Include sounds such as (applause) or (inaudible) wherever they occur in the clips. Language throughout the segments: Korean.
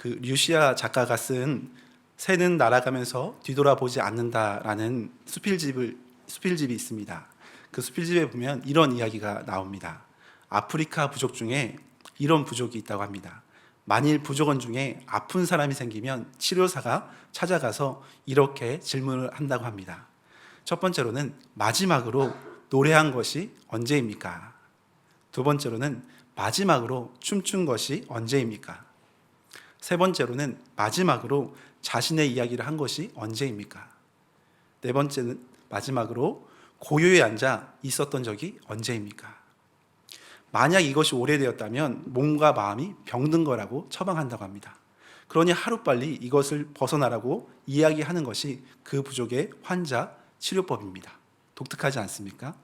그 류시아 작가가 쓴 새는 날아가면서 뒤돌아보지 않는다라는 수필집을 수필집이 있습니다. 그 수필집에 보면 이런 이야기가 나옵니다. 아프리카 부족 중에 이런 부족이 있다고 합니다. 만일 부족원 중에 아픈 사람이 생기면 치료사가 찾아가서 이렇게 질문을 한다고 합니다. 첫 번째로는 마지막으로 노래한 것이 언제입니까? 두 번째로는 마지막으로 춤춘 것이 언제입니까? 세 번째로는 마지막으로 자신의 이야기를 한 것이 언제입니까? 네 번째는 마지막으로 고요에 앉아 있었던 적이 언제입니까? 만약 이것이 오래되었다면 몸과 마음이 병든 거라고 처방한다고 합니다. 그러니 하루빨리 이것을 벗어나라고 이야기하는 것이 그 부족의 환자 치료법입니다. 독특하지 않습니까?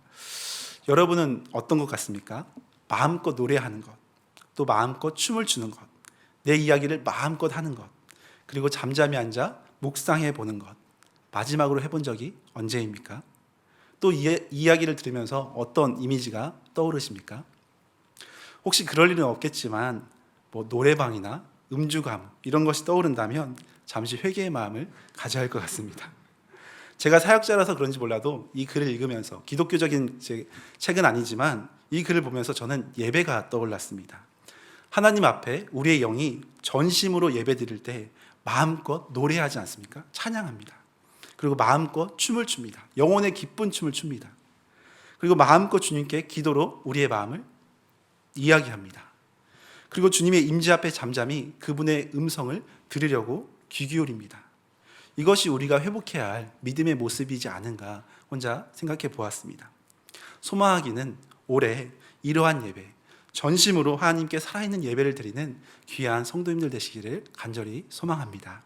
여러분은 어떤 것 같습니까? 마음껏 노래하는 것, 또 마음껏 춤을 추는 것, 내 이야기를 마음껏 하는 것, 그리고 잠잠히 앉아 묵상해 보는 것, 마지막으로 해본 적이 언제입니까? 또 이 이야기를 들으면서 어떤 이미지가 떠오르십니까? 혹시 그럴 일은 없겠지만 뭐 노래방이나 음주감 이런 것이 떠오른다면 잠시 회개의 마음을 가져야 할 것 같습니다. 제가 사역자라서 그런지 몰라도 이 글을 읽으면서 기독교적인 제 책은 아니지만 이 글을 보면서 저는 예배가 떠올랐습니다. 하나님 앞에 우리의 영이 전심으로 예배 드릴 때 마음껏 노래하지 않습니까? 찬양합니다. 그리고 마음껏 춤을 춥니다. 영혼의 기쁜 춤을 춥니다. 그리고 마음껏 주님께 기도로 우리의 마음을 이야기합니다. 그리고 주님의 임재 앞에 잠잠히 그분의 음성을 들으려고 귀 기울입니다. 이것이 우리가 회복해야 할 믿음의 모습이지 않은가 혼자 생각해 보았습니다. 소망하기는 올해 이러한 예배, 전심으로 하나님께 살아있는 예배를 드리는 귀한 성도님들 되시기를 간절히 소망합니다.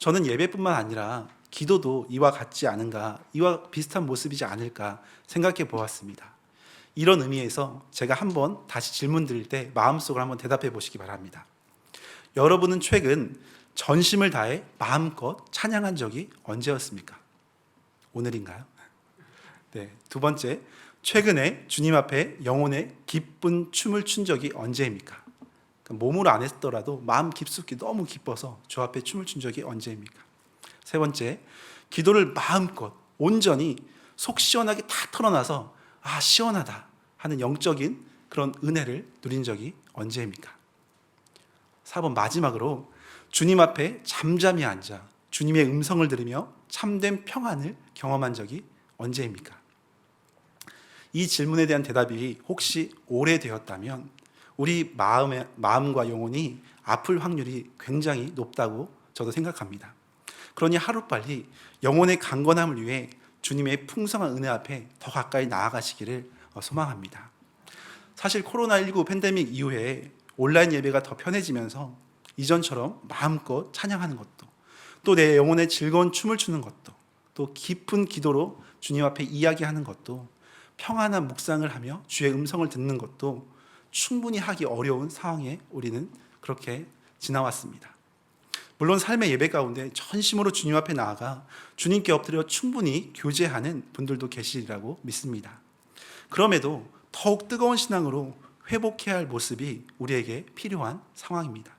저는 예배뿐만 아니라 기도도 이와 같지 않은가, 이와 비슷한 모습이지 않을까 생각해 보았습니다. 이런 의미에서 제가 한번 다시 질문 드릴 때 마음속으로 한번 대답해 보시기 바랍니다. 여러분은 최근 전심을 다해 마음껏 찬양한 적이 언제였습니까? 오늘인가요? 네. 두 번째, 최근에 주님 앞에 영혼의 기쁜 춤을 춘 적이 언제입니까? 그러니까 몸으로 안 했더라도 마음 깊숙이 너무 기뻐서 주 앞에 춤을 춘 적이 언제입니까? 세 번째, 기도를 마음껏 온전히 속 시원하게 다 털어놔서 아 시원하다 하는 영적인 그런 은혜를 누린 적이 언제입니까? 4번 마지막으로 주님 앞에 잠잠히 앉아 주님의 음성을 들으며 참된 평안을 경험한 적이 언제입니까? 이 질문에 대한 대답이 혹시 오래되었다면 우리 마음의 마음과 영혼이 아플 확률이 굉장히 높다고 저도 생각합니다. 그러니 하루빨리 영혼의 강건함을 위해 주님의 풍성한 은혜 앞에 더 가까이 나아가시기를 소망합니다. 사실 코로나19 팬데믹 이후에 온라인 예배가 더 편해지면서 이전처럼 마음껏 찬양하는 것도 또 내 영혼의 즐거운 춤을 추는 것도 또 깊은 기도로 주님 앞에 이야기하는 것도 평안한 묵상을 하며 주의 음성을 듣는 것도 충분히 하기 어려운 상황에 우리는 그렇게 지나왔습니다. 물론 삶의 예배 가운데 전심으로 주님 앞에 나아가 주님께 엎드려 충분히 교제하는 분들도 계시리라고 믿습니다. 그럼에도 더욱 뜨거운 신앙으로 회복해야 할 모습이 우리에게 필요한 상황입니다.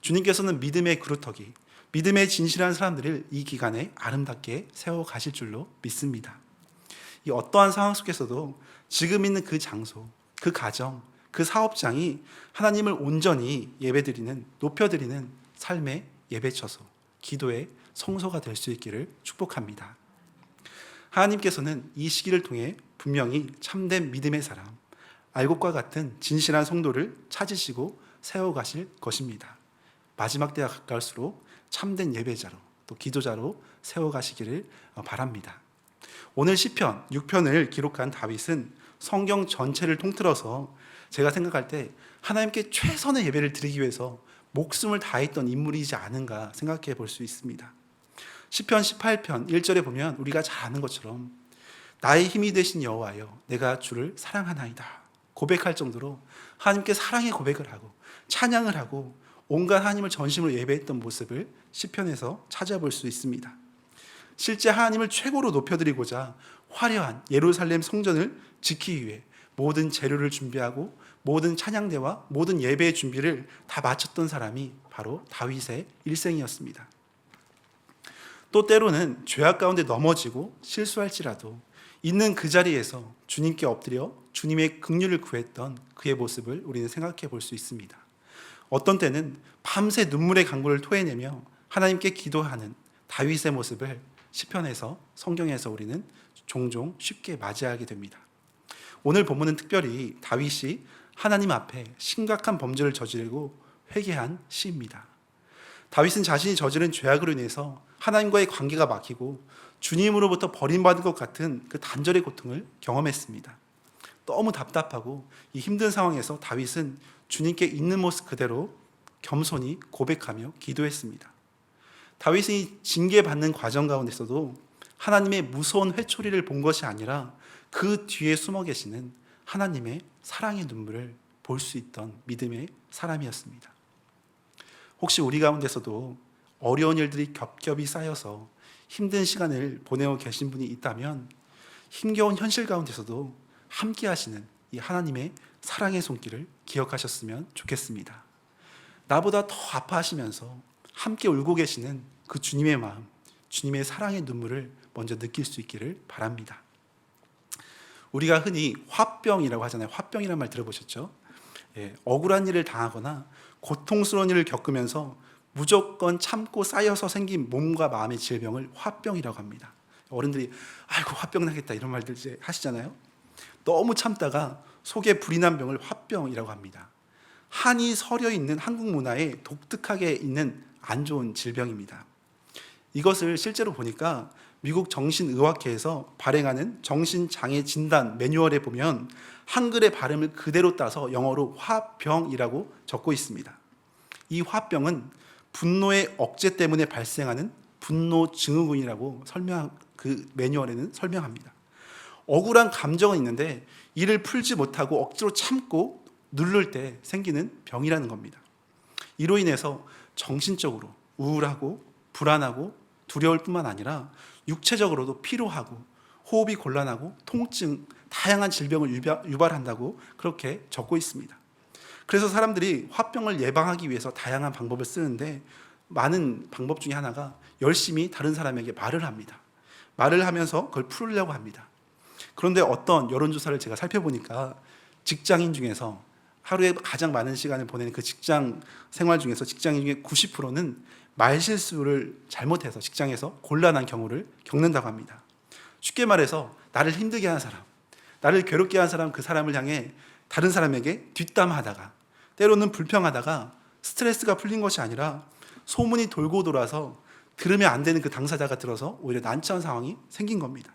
주님께서는 믿음의 그루터기, 믿음의 진실한 사람들을 이 기간에 아름답게 세워 가실 줄로 믿습니다. 이 어떠한 상황 속에서도 지금 있는 그 장소, 그 가정, 그 사업장이 하나님을 온전히 예배드리는, 높여드리는 삶의 예배처소, 기도의 성소가 될 수 있기를 축복합니다. 하나님께서는 이 시기를 통해 분명히 참된 믿음의 사람, 알곡과 같은 진실한 성도를 찾으시고 세워가실 것입니다. 마지막 때가 가까울수록 참된 예배자로 또 기도자로 세워가시기를 바랍니다. 오늘 시편 6편을 기록한 다윗은 성경 전체를 통틀어서 제가 생각할 때 하나님께 최선의 예배를 드리기 위해서 목숨을 다했던 인물이지 않은가 생각해 볼 수 있습니다. 시편 18편 1절에 보면 우리가 잘 아는 것처럼 나의 힘이 되신 여호와여 내가 주를 사랑하나이다 고백할 정도로 하나님께 사랑의 고백을 하고 찬양을 하고 온갖 하나님을 전심으로 예배했던 모습을 시편에서 찾아볼 수 있습니다. 실제 하나님을 최고로 높여드리고자 화려한 예루살렘 성전을 지키기 위해 모든 재료를 준비하고 모든 찬양대와 모든 예배의 준비를 다 마쳤던 사람이 바로 다윗의 일생이었습니다. 또 때로는 죄악 가운데 넘어지고 실수할지라도 있는 그 자리에서 주님께 엎드려 주님의 긍휼을 구했던 그의 모습을 우리는 생각해 볼 수 있습니다. 어떤 때는 밤새 눈물의 강물을 토해내며 하나님께 기도하는 다윗의 모습을 시편에서 성경에서 우리는 종종 쉽게 맞이하게 됩니다. 오늘 본문은 특별히 다윗이 하나님 앞에 심각한 범죄를 저지르고 회개한 시입니다. 다윗은 자신이 저지른 죄악으로 인해서 하나님과의 관계가 막히고 주님으로부터 버림받은 것 같은 그 단절의 고통을 경험했습니다. 너무 답답하고 이 힘든 상황에서 다윗은 주님께 있는 모습 그대로 겸손히 고백하며 기도했습니다. 다윗이 징계받는 과정 가운데서도 하나님의 무서운 회초리를 본 것이 아니라 그 뒤에 숨어 계시는 하나님의 사랑의 눈물을 볼 수 있던 믿음의 사람이었습니다. 혹시 우리 가운데서도 어려운 일들이 겹겹이 쌓여서 힘든 시간을 보내고 계신 분이 있다면 힘겨운 현실 가운데서도 함께 하시는 이 하나님의 사랑의 손길을 기억하셨으면 좋겠습니다. 나보다 더 아파하시면서 함께 울고 계시는 그 주님의 마음, 주님의 사랑의 눈물을 먼저 느낄 수 있기를 바랍니다. 우리가 흔히 화병이라고 하잖아요. 화병이란 말 들어보셨죠? 예, 억울한 일을 당하거나 고통스러운 일을 겪으면서 무조건 참고 쌓여서 생긴 몸과 마음의 질병을 화병이라고 합니다. 어른들이 아이고 화병 나겠다 이런 말들 이제 하시잖아요. 너무 참다가 속에 불이 난 병을 화병이라고 합니다. 한이 서려 있는 한국 문화에 독특하게 있는 안 좋은 질병입니다. 이것을 실제로 보니까 미국 정신의학회에서 발행하는 정신장애 진단 매뉴얼에 보면 한글의 발음을 그대로 따서 영어로 화병이라고 적고 있습니다. 이 화병은 분노의 억제 때문에 발생하는 분노 증후군이라고 설명 그 매뉴얼에는 설명합니다. 억울한 감정은 있는데 이를 풀지 못하고 억지로 참고 누를 때 생기는 병이라는 겁니다. 이로 인해서 정신적으로 우울하고 불안하고 두려울 뿐만 아니라 육체적으로도 피로하고 호흡이 곤란하고 통증, 다양한 질병을 유발한다고 그렇게 적고 있습니다. 그래서 사람들이 화병을 예방하기 위해서 다양한 방법을 쓰는데 많은 방법 중에 하나가 열심히 다른 사람에게 말을 합니다. 말을 하면서 그걸 풀려고 합니다. 그런데 어떤 여론조사를 제가 살펴보니까 직장인 중에서 하루에 가장 많은 시간을 보내는 그 직장 생활 중에서 직장인 중에 90%는 말 실수를 잘못해서 직장에서 곤란한 경우를 겪는다고 합니다. 쉽게 말해서 나를 힘들게 하는 사람, 나를 괴롭게 하는 사람 그 사람을 향해 다른 사람에게 뒷담하다가 때로는 불평하다가 스트레스가 풀린 것이 아니라 소문이 돌고 돌아서 들으면 안 되는 그 당사자가 들어서 오히려 난처한 상황이 생긴 겁니다.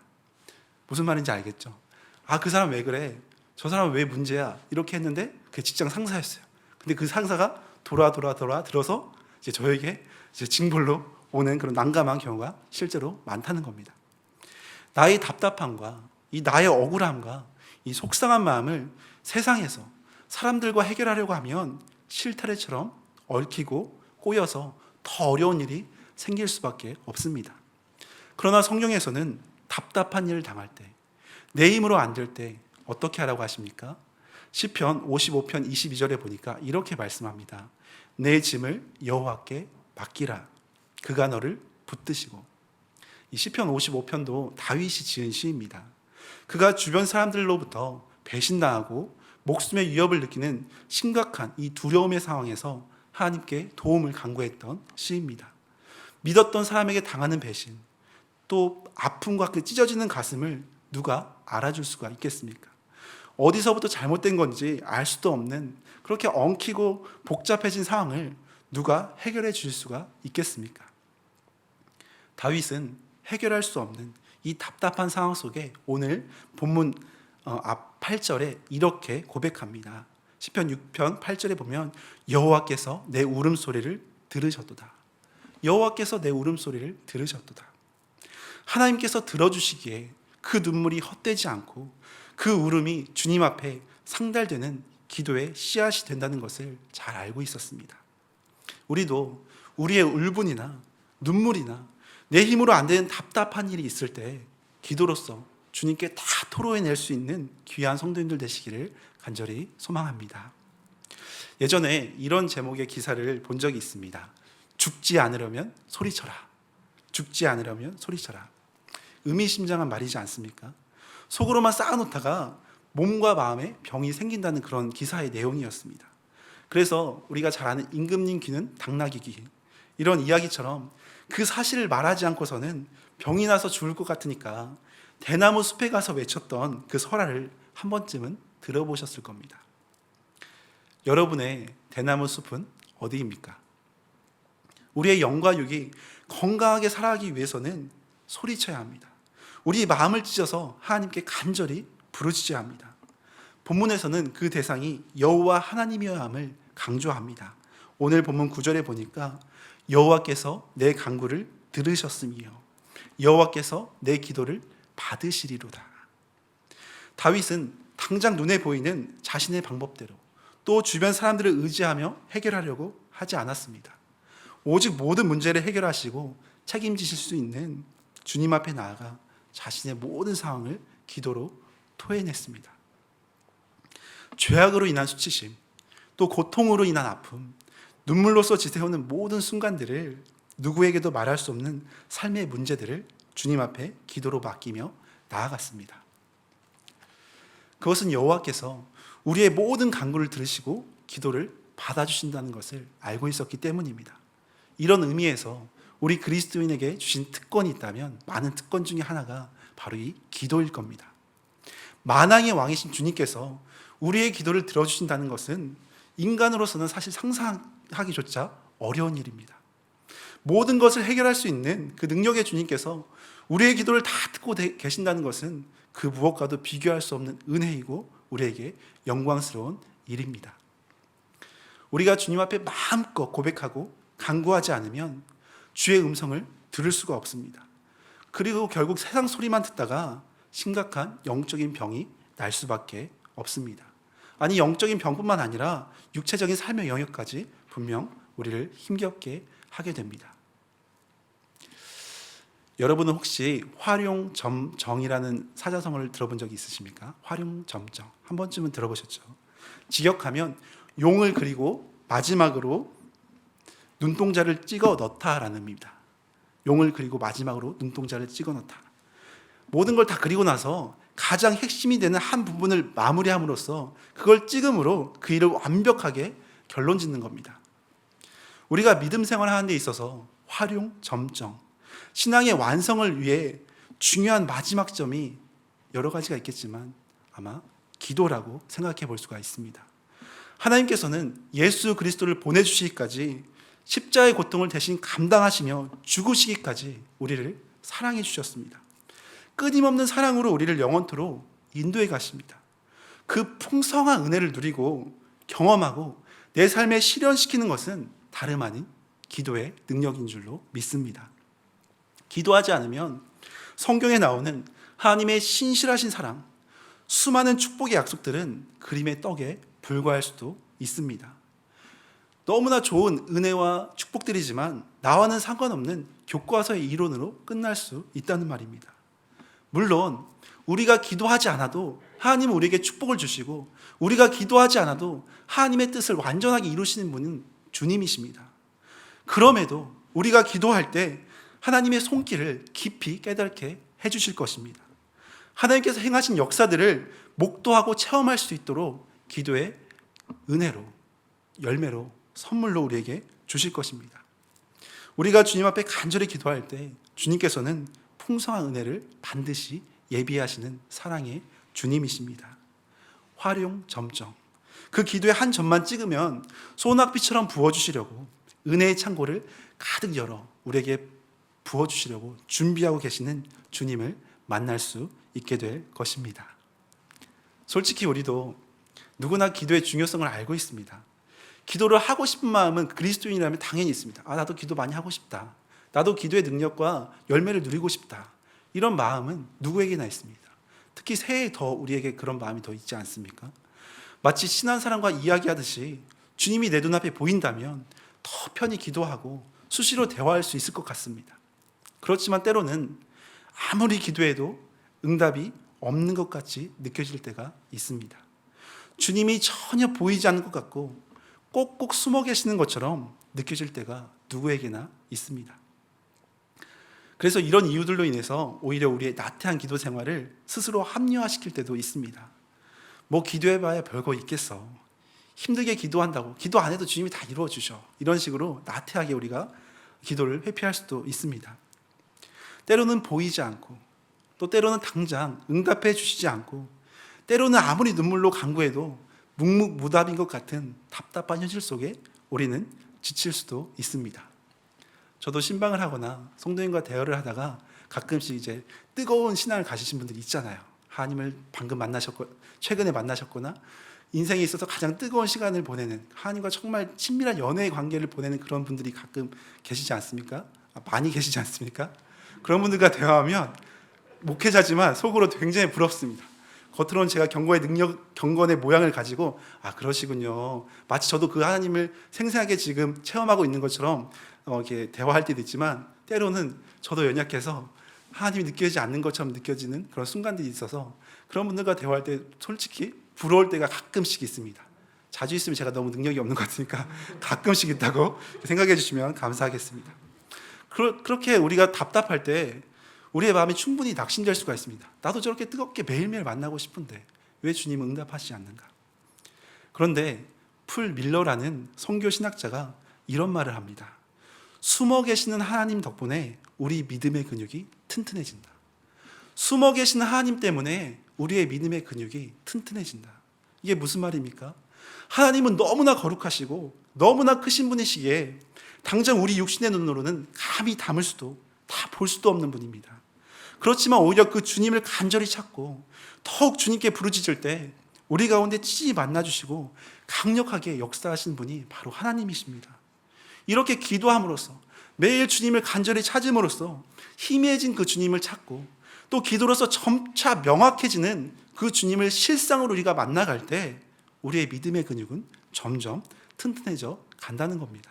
무슨 말인지 알겠죠? 아, 그 사람 왜 그래? 저 사람 왜 문제야? 이렇게 했는데 그 직장 상사였어요. 근데 그 상사가 돌아 돌아 돌아 들어서 이제 저에게 이제 징벌로 오는 그런 난감한 경우가 실제로 많다는 겁니다. 나의 답답함과 이 나의 억울함과 이 속상한 마음을 세상에서 사람들과 해결하려고 하면 실타래처럼 얽히고 꼬여서 더 어려운 일이 생길 수밖에 없습니다. 그러나 성경에서는 답답한 일을 당할 때, 내 힘으로 안 될 때 어떻게 하라고 하십니까? 시편 55편 22절에 보니까 이렇게 말씀합니다. 내 짐을 여호와께 맡기라. 그가 너를 붙드시고. 이 시편 55편도 다윗이 지은 시입니다. 그가 주변 사람들로부터 배신당하고 목숨의 위협을 느끼는 심각한 이 두려움의 상황에서 하나님께 도움을 간구했던 시입니다. 믿었던 사람에게 당하는 배신, 또 아픔과 그 찢어지는 가슴을 누가 알아줄 수가 있겠습니까? 어디서부터 잘못된 건지 알 수도 없는 그렇게 엉키고 복잡해진 상황을 누가 해결해 줄 수가 있겠습니까? 다윗은 해결할 수 없는 이 답답한 상황 속에 오늘 본문 어, 앞 8절에 이렇게 고백합니다. 시편 6편 8절에 보면 여호와께서 내 울음소리를 들으셨도다. 여호와께서 내 울음소리를 들으셨도다. 하나님께서 들어주시기에 그 눈물이 헛되지 않고 그 울음이 주님 앞에 상달되는 기도의 씨앗이 된다는 것을 잘 알고 있었습니다. 우리도 우리의 울분이나 눈물이나 내 힘으로 안 되는 답답한 일이 있을 때 기도로서 주님께 다 토로해낼 수 있는 귀한 성도님들 되시기를 간절히 소망합니다. 예전에 이런 제목의 기사를 본 적이 있습니다. 죽지 않으려면 소리쳐라. 죽지 않으려면 소리쳐라. 의미심장한 말이지 않습니까? 속으로만 쌓아놓다가 몸과 마음에 병이 생긴다는 그런 기사의 내용이었습니다. 그래서 우리가 잘 아는 임금님 귀는 당나귀 귀 이런 이야기처럼 그 사실을 말하지 않고서는 병이 나서 죽을 것 같으니까 대나무 숲에 가서 외쳤던 그 설화를 한 번쯤은 들어보셨을 겁니다. 여러분의 대나무 숲은 어디입니까? 우리의 영과 육이 건강하게 살아가기 위해서는 소리쳐야 합니다. 우리 마음을 찢어서 하나님께 간절히 부르짖어야 합니다. 본문에서는 그 대상이 여호와 하나님이어야 함을 강조합니다. 오늘 본문 9절에 보니까 여호와께서 내 간구를 들으셨음이요 여호와께서 내 기도를 받으시리로다. 다윗은 당장 눈에 보이는 자신의 방법대로 또 주변 사람들을 의지하며 해결하려고 하지 않았습니다. 오직 모든 문제를 해결하시고 책임지실 수 있는 주님 앞에 나아가 자신의 모든 상황을 기도로 토해냈습니다. 죄악으로 인한 수치심, 또 고통으로 인한 아픔, 눈물로써 지새우는 모든 순간들을 누구에게도 말할 수 없는 삶의 문제들을 주님 앞에 기도로 맡기며 나아갔습니다. 그것은 여호와께서 우리의 모든 간구를 들으시고 기도를 받아주신다는 것을 알고 있었기 때문입니다. 이런 의미에서 우리 그리스도인에게 주신 특권이 있다면 많은 특권 중에 하나가 바로 이 기도일 겁니다. 만왕의 왕이신 주님께서 우리의 기도를 들어주신다는 것은 인간으로서는 사실 상상하기조차 어려운 일입니다. 모든 것을 해결할 수 있는 그 능력의 주님께서 우리의 기도를 다 듣고 계신다는 것은 그 무엇과도 비교할 수 없는 은혜이고 우리에게 영광스러운 일입니다. 우리가 주님 앞에 마음껏 고백하고 간구하지 않으면 주의 음성을 들을 수가 없습니다. 그리고 결국 세상 소리만 듣다가 심각한 영적인 병이 날 수밖에 없습니다. 아니 영적인 병뿐만 아니라 육체적인 삶의 영역까지 분명 우리를 힘겹게 하게 됩니다. 여러분은 혹시 활용점정이라는 사자성어를 들어본 적이 있으십니까? 활용점정 한 번쯤은 들어보셨죠? 직역하면 용을 그리고 마지막으로 눈동자를 찍어 넣다라는 의미입니다. 용을 그리고 마지막으로 눈동자를 찍어 넣다. 모든 걸 다 그리고 나서 가장 핵심이 되는 한 부분을 마무리함으로써 그걸 찍음으로 그 일을 완벽하게 결론 짓는 겁니다. 우리가 믿음 생활하는 데 있어서 활용 점정 신앙의 완성을 위해 중요한 마지막 점이 여러 가지가 있겠지만 아마 기도라고 생각해 볼 수가 있습니다. 하나님께서는 예수 그리스도를 보내주시기까지 십자의 고통을 대신 감당하시며 죽으시기까지 우리를 사랑해 주셨습니다. 끊임없는 사랑으로 우리를 영원토로 인도해 가십니다. 그 풍성한 은혜를 누리고 경험하고 내 삶에 실현시키는 것은 다름 아닌 기도의 능력인 줄로 믿습니다. 기도하지 않으면 성경에 나오는 하나님의 신실하신 사랑, 수많은 축복의 약속들은 그림의 떡에 불과할 수도 있습니다. 너무나 좋은 은혜와 축복들이지만 나와는 상관없는 교과서의 이론으로 끝날 수 있다는 말입니다. 물론 우리가 기도하지 않아도 하나님은 우리에게 축복을 주시고 우리가 기도하지 않아도 하나님의 뜻을 완전하게 이루시는 분은 주님이십니다. 그럼에도 우리가 기도할 때 하나님의 손길을 깊이 깨닫게 해주실 것입니다. 하나님께서 행하신 역사들을 목도하고 체험할 수 있도록 기도의 은혜로, 열매로, 선물로 우리에게 주실 것입니다. 우리가 주님 앞에 간절히 기도할 때 주님께서는 풍성한 은혜를 반드시 예비하시는 사랑의 주님이십니다. 활용 점정. 그 기도의 한 점만 찍으면 소낙비처럼 부어주시려고 은혜의 창고를 가득 열어 우리에게 부어주시려고 준비하고 계시는 주님을 만날 수 있게 될 것입니다. 솔직히 우리도 누구나 기도의 중요성을 알고 있습니다. 기도를 하고 싶은 마음은 그리스도인이라면 당연히 있습니다. 아, 나도 기도 많이 하고 싶다. 나도 기도의 능력과 열매를 누리고 싶다. 이런 마음은 누구에게나 있습니다. 특히 새해에 더 우리에게 그런 마음이 더 있지 않습니까? 마치 친한 사람과 이야기하듯이 주님이 내 눈앞에 보인다면 더 편히 기도하고 수시로 대화할 수 있을 것 같습니다. 그렇지만 때로는 아무리 기도해도 응답이 없는 것 같이 느껴질 때가 있습니다. 주님이 전혀 보이지 않는 것 같고 꼭꼭 숨어 계시는 것처럼 느껴질 때가 누구에게나 있습니다. 그래서 이런 이유들로 인해서 오히려 우리의 나태한 기도 생활을 스스로 합리화시킬 때도 있습니다. 뭐 기도해봐야 별거 있겠어. 힘들게 기도한다고 기도 안 해도 주님이 다 이루어 주셔. 이런 식으로 나태하게 우리가 기도를 회피할 수도 있습니다. 때로는 보이지 않고 또 때로는 당장 응답해 주시지 않고 때로는 아무리 눈물로 간구해도 묵묵무답인 것 같은 답답한 현실 속에 우리는 지칠 수도 있습니다. 저도 신방을 하거나 성도님과 대화를 하다가 가끔씩 이제 뜨거운 신앙을 가지신 분들이 있잖아요. 하나님을 방금 만나셨고 최근에 만나셨거나 인생에 있어서 가장 뜨거운 시간을 보내는 하나님과 정말 친밀한 연애의 관계를 보내는 그런 분들이 가끔 계시지 않습니까? 아, 많이 계시지 않습니까? 그런 분들과 대화하면 목회자지만 속으로 굉장히 부럽습니다. 겉으로는 제가 경건의 능력, 경건의 모양을 가지고 아 그러시군요. 마치 저도 그 하나님을 생생하게 지금 체험하고 있는 것처럼 어, 이렇게 대화할 때도 있지만 때로는 저도 연약해서 하나님이 느껴지지 않는 것처럼 느껴지는 그런 순간들이 있어서 그런 분들과 대화할 때 솔직히 부러울 때가 가끔씩 있습니다. 자주 있으면 제가 너무 능력이 없는 것 같으니까 (laughs) 가끔씩 있다고 생각해 주시면 감사하겠습니다. 그렇게 우리가 답답할 때 우리의 마음이 충분히 낙심될 수가 있습니다. 나도 저렇게 뜨겁게 매일매일 만나고 싶은데 왜 주님은 응답하시지 않는가? 그런데 풀 밀러라는 선교 신학자가 이런 말을 합니다. 숨어 계시는 하나님 덕분에 우리 믿음의 근육이 튼튼해진다. 숨어 계시는 하나님 때문에 우리의 믿음의 근육이 튼튼해진다. 이게 무슨 말입니까? 하나님은 너무나 거룩하시고 너무나 크신 분이시기에 당장 우리 육신의 눈으로는 감히 담을 수도 다 볼 수도 없는 분입니다. 그렇지만 오히려 그 주님을 간절히 찾고 더욱 주님께 부르짖을 때 우리 가운데 찌 만나주시고 강력하게 역사하신 분이 바로 하나님이십니다. 이렇게 기도함으로써 매일 주님을 간절히 찾음으로써 희미해진 그 주님을 찾고 또 기도로서 점차 명확해지는 그 주님을 실상으로 우리가 만나갈 때 우리의 믿음의 근육은 점점 튼튼해져 간다는 겁니다.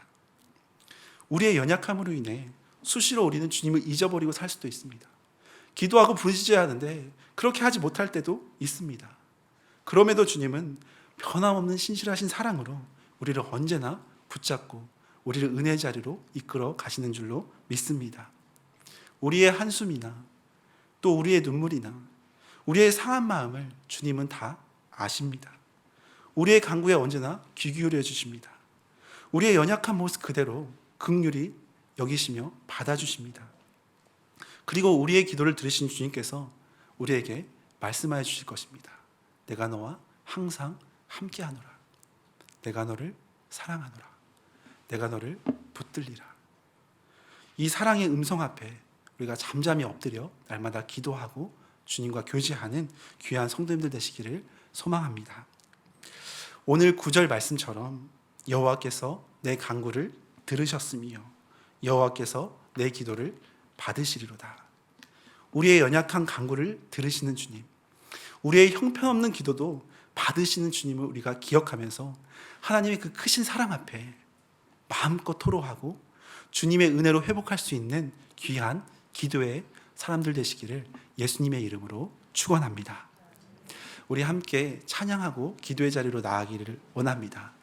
우리의 연약함으로 인해 수시로 우리는 주님을 잊어버리고 살 수도 있습니다. 기도하고 부르짖어야 하는데 그렇게 하지 못할 때도 있습니다. 그럼에도 주님은 변함없는 신실하신 사랑으로 우리를 언제나 붙잡고 우리를 은혜 자리로 이끌어 가시는 줄로 믿습니다. 우리의 한숨이나 또 우리의 눈물이나 우리의 상한 마음을 주님은 다 아십니다. 우리의 간구에 언제나 귀 기울여 주십니다. 우리의 연약한 모습 그대로 극률이 여기시며 받아주십니다. 그리고 우리의 기도를 들으신 주님께서 우리에게 말씀하여 주실 것입니다. 내가 너와 항상 함께하노라. 내가 너를 사랑하노라. 내가 너를 붙들리라. 이 사랑의 음성 앞에 우리가 잠잠히 엎드려 날마다 기도하고 주님과 교제하는 귀한 성도님들 되시기를 소망합니다. 오늘 구절 말씀처럼 여호와께서 내 간구를 들으셨으며 여호와께서 내 기도를 받으시리로다. 우리의 연약한 간구를 들으시는 주님, 우리의 형편없는 기도도 받으시는 주님을 우리가 기억하면서 하나님의 그 크신 사랑 앞에 마음껏 토로하고 주님의 은혜로 회복할 수 있는 귀한 기도의 사람들 되시기를 예수님의 이름으로 축원합니다. 우리 함께 찬양하고 기도의 자리로 나아가기를 원합니다.